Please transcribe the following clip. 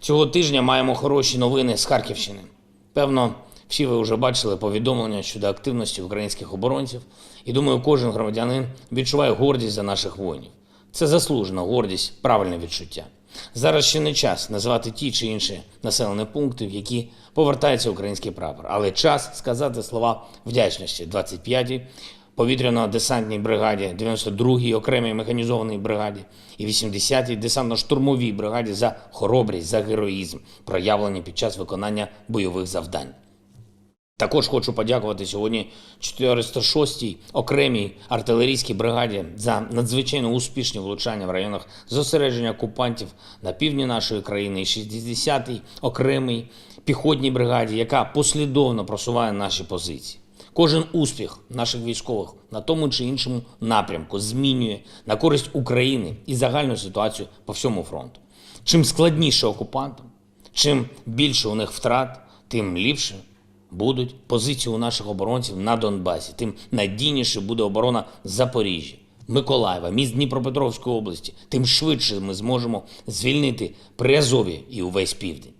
Цього тижня маємо хороші новини з Харківщини. Певно, всі ви вже бачили повідомлення щодо активності українських оборонців, і думаю, кожен громадянин відчуває гордість за наших воїнів. Це заслужена гордість, правильне відчуття. Зараз ще не час називати ті чи інші населені пункти, в які повертається український прапор, але час сказати слова вдячності 25-й повітряно-десантній бригаді, 92-й окремій механізованій бригаді і 80-й десантно-штурмовій бригаді за хоробрість, за героїзм, проявлені під час виконання бойових завдань. Також хочу подякувати сьогодні 406-й окремій артилерійській бригаді за надзвичайно успішні влучання в районах зосередження окупантів на півдні нашої країни, і 60-й окремій піхотній бригаді, яка послідовно просуває наші позиції. Кожен успіх наших військових на тому чи іншому напрямку змінює на користь України і загальну ситуацію по всьому фронту. Чим складніше окупантам, чим більше у них втрат, тим ліпше будуть позиції у наших оборонців на Донбасі, тим надійніше буде оборона Запоріжжя, Миколаєва, міст Дніпропетровської області, тим швидше ми зможемо звільнити Приазов'я і увесь південь.